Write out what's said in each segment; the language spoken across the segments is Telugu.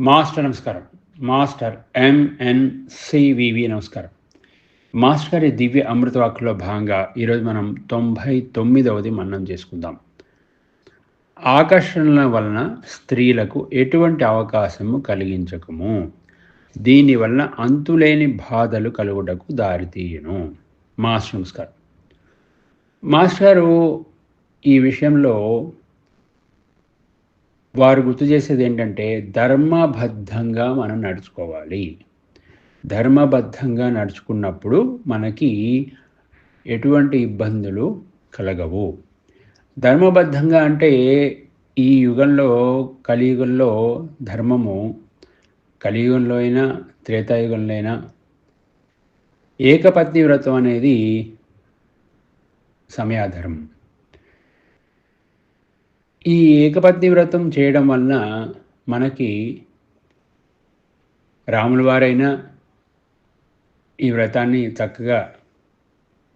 మాస్టర్ నమస్కారం. మాస్టర్ ఎంఎన్సివివి నమస్కారం. మాస్టర్ గారి దివ్య అమృతవాక్కులో భాగంగా ఈరోజు మనం తొంభై తొమ్మిదవది మన్నం చేసుకుందాం. ఆకర్షణల వలన స్త్రీలకు ఎటువంటి అవకాశము కలిగించకము. దీనివలన అంతులేని బాధలు కలుగుటకు దారితీయను మాస్టర్ నమస్కారం. మాస్టర్ గారు ఈ విషయంలో వారు గుర్తు చేసేది ఏంటంటే ధర్మబద్ధంగా మనం నడుచుకోవాలి. ధర్మబద్ధంగా నడుచుకున్నప్పుడు మనకి ఎటువంటి ఇబ్బందులు కలగవు. ధర్మబద్ధంగా అంటే ఈ యుగంలో కలియుగంలో ధర్మము కలియుగంలో అయినా త్రేతాయుగంలో అయినా ఏకపత్ని వ్రతం అనేది సమయాధర్మం. ఈ ఏకపత్ని వ్రతం చేయడం వలన మనకి రాముల వారైనా ఈ వ్రతాన్ని చక్కగా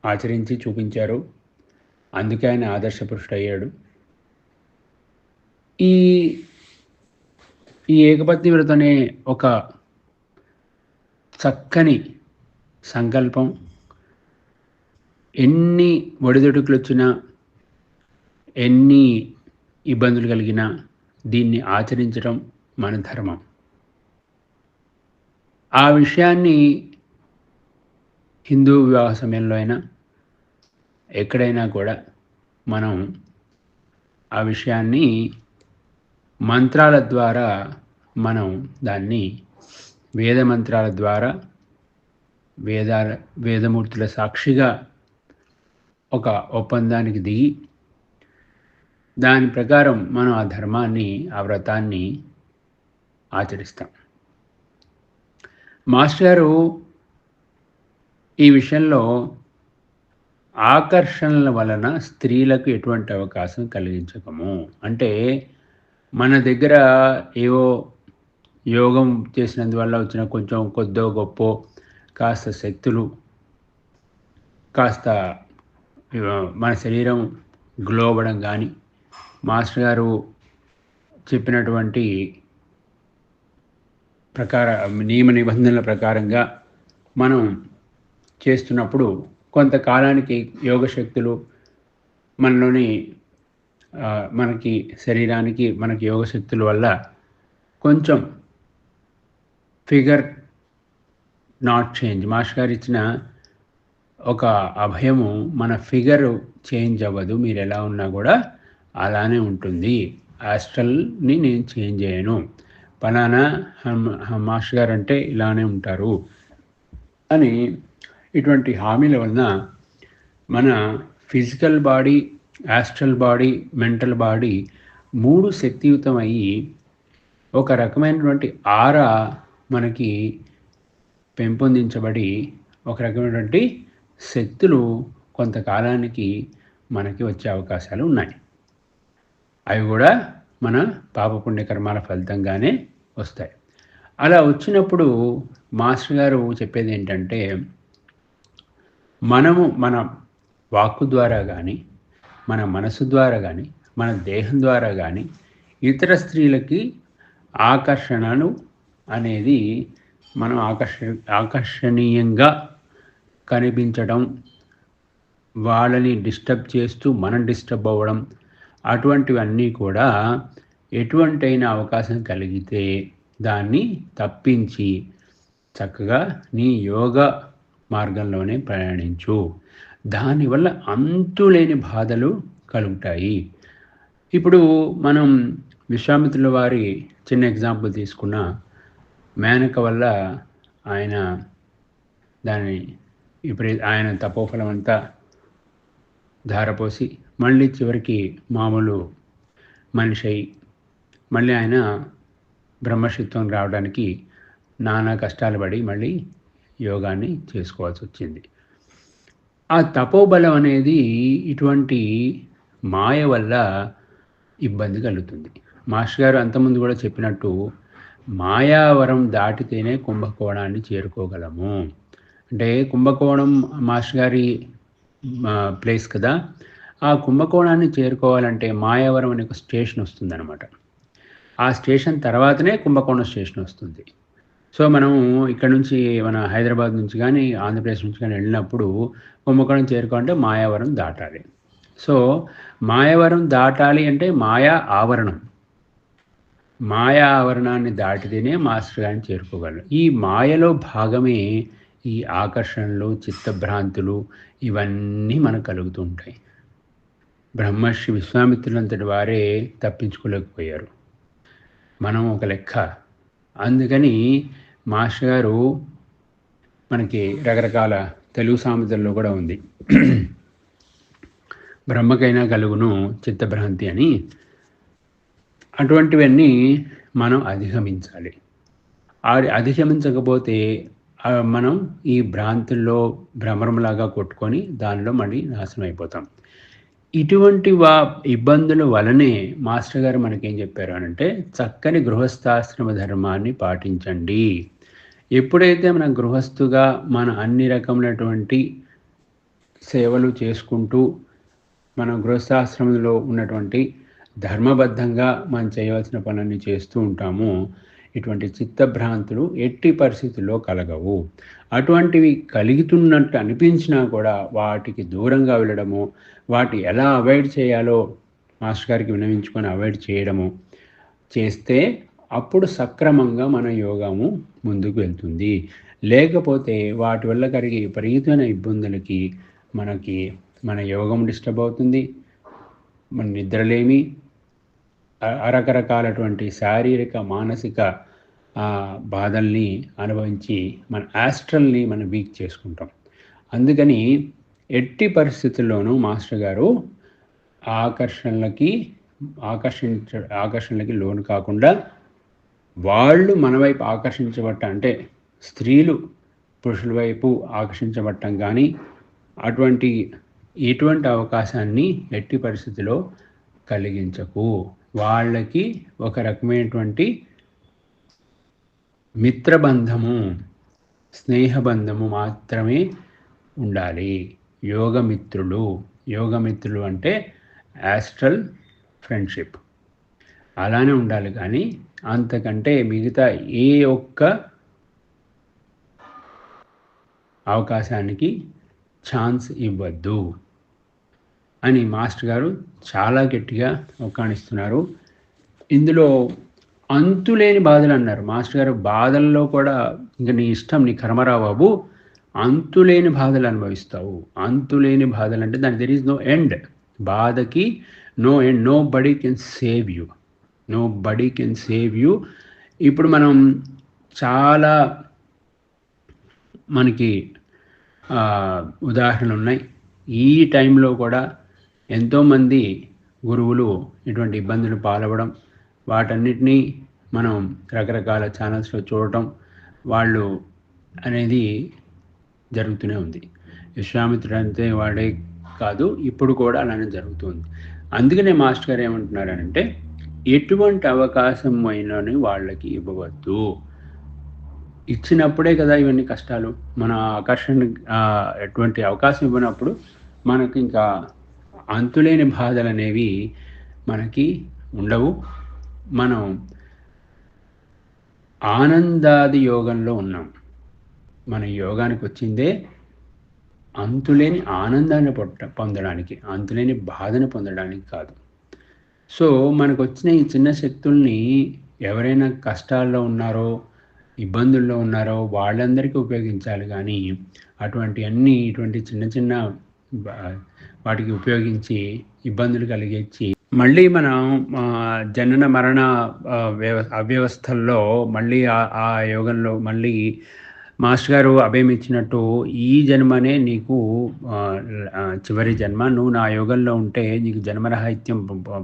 ఆచరించి చూపించారు. అందుకే ఆయన ఆదర్శపురుషుడయ్యాడు ఈ ఈ ఏకపత్ని వ్రతం అనే ఒక చక్కని సంకల్పం ఎన్ని ఒడిదొడుకులు వచ్చినా ఎన్ని ఇబ్బందులు కలిగినా దీన్ని ఆచరించడం మన ధర్మం. ఆ విషయాన్ని హిందూ వివాహ సమయంలో అయినా ఎక్కడైనా కూడా మనం ఆ విషయాన్ని మంత్రాల ద్వారా మనం దాన్ని వేద మంత్రాల ద్వారా వేద వేదమూర్తుల సాక్షిగా ఒక ఒప్పందానికి దిగి దాని ప్రకారం మనం ఆ ధర్మాన్ని ఆ వ్రతాన్ని ఆచరిస్తాం. మాస్టారు ఈ విషయంలో ఆకర్షణల వలన స్త్రీలకు ఎటువంటి అవకాశం కలిగించకము. అంటే మన దగ్గర ఏవో యోగం చేసినందువల్ల వచ్చిన కొంచెం కొద్దో గొప్ప కాస్త శక్తులు కాస్త మన శరీరం గ్లో అవ్వడం కానీ మాస్టర్ గారు చెప్పినటువంటి ప్రకార నియమ నిబంధనల ప్రకారంగా మనం చేస్తున్నప్పుడు కొంతకాలానికి యోగశక్తులు మనలోని మనకి శరీరానికి మనకి యోగశక్తుల వల్ల కొంచెం ఫిగర్ నాట్ చేంజ్. మాస్టర్ గారు ఇచ్చిన ఒక అభయము మన ఫిగర్ చేంజ్ అవ్వదు. మీరు ఎలా ఉన్నా కూడా అలానే ఉంటుంది. ఆస్ట్రల్ని నేను చేంజ్ చేయను. పలానా మాస్టర్ గారు అంటే ఇలానే ఉంటారు. అని ఇటువంటి హామీల వలన మన physical body astral body mental body మూడు శక్తియుతం అయ్యి ఒక రకమైనటువంటి ఆర మనకి పెంపొందించబడి ఒక రకమైనటువంటి శక్తులు కొంతకాలానికి మనకి వచ్చే అవకాశాలు ఉన్నాయి. అవి కూడా మన పాపపుణ్యకర్మాల ఫలితంగానే వస్తాయి. అలా వచ్చినప్పుడు మాస్టర్ గారు చెప్పేది ఏంటంటే మనము మన వాక్కు ద్వారా కానీ మన మనసు ద్వారా కానీ మన దేహం ద్వారా కానీ ఇతర స్త్రీలకి ఆకర్షణను అనేది మనం ఆకర్ష ఆకర్షణీయంగా కనిపించడం వాళ్ళని డిస్టర్బ్ చేస్తూ మనం డిస్టర్బ్ అవ్వడం అటువంటివన్నీ కూడా ఎటువంటైన అవకాశం కలిగితే దాన్ని తప్పించి చక్కగా నీ యోగ మార్గంలోనే ప్రయాణించు. దానివల్ల అంతులేని బాధలు కలుగుతాయి. ఇప్పుడు మనం విశ్వామిత్రుల వారి చిన్న ఎగ్జాంపుల్ తీసుకున్న మేనక వల్ల ఆయన దాని ఇప్పుడు ఆయన తపోఫలం అంతా ధారపోసి మళ్ళీ చివరికి మామూలు మనిషి అయి మళ్ళీ ఆయన బ్రహ్మశిత్వం రావడానికి నానా కష్టాలు పడి మళ్ళీ యోగాన్ని చేసుకోవాల్సి వచ్చింది. ఆ తపోబలం అనేది ఇటువంటి మాయ వల్ల ఇబ్బంది కలుగుతుంది. మాస్టర్ గారు అంతకుముందు కూడా చెప్పినట్టు మాయావరం దాటితేనే కుంభకోణాన్ని చేరుకోగలము. అంటే కుంభకోణం మాస్టర్ గారి ప్లేస్ కదా. ఆ కుంభకోణాన్ని చేరుకోవాలంటే మాయావరం అనే ఒక స్టేషన్ వస్తుందన్నమాట. ఆ స్టేషన్ తర్వాతనే కుంభకోణం స్టేషన్ వస్తుంది. సో మనము ఇక్కడ నుంచి మన హైదరాబాద్ నుంచి కానీ ఆంధ్రప్రదేశ్ నుంచి కానీ వెళ్ళినప్పుడు కుంభకోణం చేరుకోవాలంటే మాయావరం దాటాలి. సో మాయావరం దాటాలి అంటే మాయా ఆవరణం. మాయా ఆవరణాన్ని దాటితేనే మాస్టర్ గారిని చేరుకోగలరు. ఈ మాయలో భాగమే ఈ ఆకర్షణలు చిత్తభ్రాంతులు ఇవన్నీ మనకు కలుగుతూ ఉంటాయి. బ్రహ్మర్షి విశ్వామిత్రులంతటి వారే తప్పించుకోలేకపోయారు. మనం ఒక లెక్క. అందుకని మాస్టర్ గారు మనకి రకరకాల తెలుగు సామెతల్లో కూడా ఉంది. బ్రహ్మకైనా కలుగును చిత్తభ్రాంతి అని. అటువంటివన్నీ మనం అధిగమించాలి. అధిగమించకపోతే మనం ఈ భ్రాంతుల్లో భ్రమరంలాగా కొట్టుకొని దానిలో మళ్ళీ నాశనం అయిపోతాం. ఇటువంటి వా ఇబ్బందుల వలనే మాస్టర్ గారు మనకేం చెప్పారు అంటే చక్కని గృహస్థాశ్రమ ధర్మాన్ని పాటించండి. ఎప్పుడైతే మన గృహస్థుగా మన అన్ని రకములైనటువంటి సేవలు చేసుకుంటూ మన గృహస్థాశ్రమంలో ఉన్నటువంటి ధర్మబద్ధంగా మనం చేయవలసిన పనులన్నీ చేస్తూ ఉంటాము ఇటువంటి చిత్తభ్రాంతులు ఎట్టి పరిస్థితుల్లో కలగవు. అటువంటివి కలుగుతున్నట్టు అనిపించినా కూడా వాటికి దూరంగా వెళ్ళడము వాటి ఎలా అవాయిడ్ చేయాలో మాస్టర్ గారికి వినవించుకొని అవాయిడ్ చేయడము చేస్తే అప్పుడు సక్రమంగా మన యోగము ముందుకు వెళ్తుంది. లేకపోతే వాటి వల్ల కలిగే విపరీతమైన ఇబ్బందులకి మనకి మన యోగం డిస్టర్బ్ అవుతుంది. మన నిద్రలేమి రకరకాలటువంటి శారీరక మానసిక బాధల్ని అనుభవించి మన యాస్ట్రల్ని మనం వీక్ చేసుకుంటాం. అందుకని ఎట్టి పరిస్థితుల్లోనూ మాస్టర్ గారు ఆకర్షణలకి ఆకర్షించ ఆకర్షణలకి లోను కాకుండా వాళ్ళు మన వైపు ఆకర్షించబట్ట అంటే స్త్రీలు పురుషుల వైపు ఆకర్షించబట్టం కానీ అటువంటి ఎటువంటి అవకాశాన్ని ఎట్టి పరిస్థితిలో కలిగించకు. వాళ్ళకి ఒక రకమైనటువంటి మిత్రబంధము స్నేహబంధము మాత్రమే ఉండాలి. యోగమిత్రులు. యోగమిత్రులు అంటే యాస్ట్రల్ ఫ్రెండ్షిప్ అలానే ఉండాలి కానీ అంతకంటే మిగతా ఏ ఒక్క అవకాశానికి ఛాన్స్ ఇవ్వద్దు. అని మాస్టర్ గారు చాలా గట్టిగా ఒక్కాణిస్తున్నారు ఇందులో అంతులేని బాధలు అన్నారు. మాస్టర్ గారు బాధల్లో కూడా ఇంక నీ ఇష్టం నీ కర్మరా బాబు. అంతులేని బాధలు అనుభవిస్తావు. అంతులేని బాధలు అంటే దాని దెర్ ఈజ్ నో ఎండ్ బాధకి no end nobody can save you nobody can save you ఇప్పుడు మనం చాలా మనకి ఉదాహరణలు ఉన్నాయి. ఈ టైంలో కూడా ఎంతోమంది గురువులు ఇటువంటి ఇబ్బందులు పాలవడం వాటన్నిటినీ మనం రకరకాల ఛానల్స్లో చూడటం వాళ్ళు అనేది జరుగుతూనే ఉంది. విశ్వామిత్రుడు అంతే వాడే కాదు ఇప్పుడు కూడా అలానే జరుగుతుంది. అందుకనే మాస్టర్ గారు ఏమంటున్నారంటే ఎటువంటి అవకాశం అయినని వాళ్ళకి ఇవ్వవద్దు. ఇచ్చినప్పుడే కదా ఇవన్నీ కష్టాలు. మన ఆకర్షణ ఎటువంటి అవకాశం ఇవ్వనప్పుడు మనకి ఇంకా అంతులేని బాధలు అనేవి మనకి ఉండవు. మనం ఆనందాది యోగంలో ఉన్నాం. మన యోగానికి వచ్చిందే అంతులేని ఆనందాన్ని పొట్ట పొందడానికి అంతులేని బాధను పొందడానికి కాదు. సో మనకు వచ్చిన ఈ చిన్న శక్తుల్ని ఎవరైనా కష్టాల్లో ఉన్నారో ఇబ్బందుల్లో ఉన్నారో వాళ్ళందరికీ ఉపయోగించాలి కానీ అటువంటి అన్ని ఇటువంటి చిన్న చిన్న వాటికి ఉపయోగించి ఇబ్బందులు కలిగించి మళ్ళీ మనం జనన మరణ వ్యవ అవ్యవస్థల్లో మళ్ళీ ఆ యోగంలో మళ్ళీ మాస్టర్ గారు అభయం ఇచ్చినట్టు ఈ జన్మనే నీకు చివరి జన్మ. నువ్వు నా యోగంలో ఉంటే నీకు జన్మరహిత్యం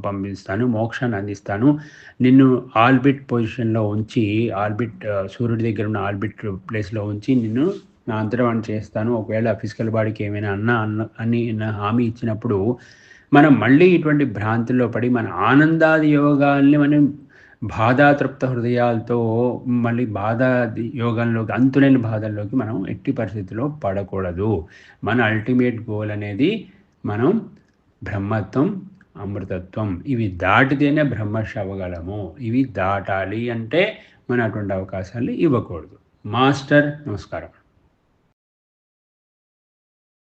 పంపిస్తాను మోక్షాన్ని అందిస్తాను. నిన్ను ఆల్బిట్ పొజిషన్లో ఉంచి ఆల్బిట్ సూర్యుడి దగ్గర ఉన్న ఆల్బిట్ ప్లేస్లో ఉంచి నిన్ను నా అంతరవాణి చేస్తాను. ఒకవేళ ఫిజికల్ బాడీకి ఏమైనా అన్న అన్న అని హామీ ఇచ్చినప్పుడు మనం మళ్ళీ ఇటువంటి భ్రాంతిలో పడి మన ఆనందాది యోగాల్ని మనం బాధాతృప్త హృదయాలతో మళ్ళీ బాధ యోగంలోకి అంతులేని బాధల్లోకి మనం ఎట్టి పరిస్థితిలో పడకూడదు. మన అల్టిమేట్ గోల్ అనేది మనం బ్రహ్మత్వం అమృతత్వం ఇవి దాటితేనే బ్రహ్మర్షి అవ్వగలము ఇవి దాటాలి అంటే మనం అటువంటి అవకాశాలు ఇవ్వకూడదు. మాస్టర్ నమస్కారం.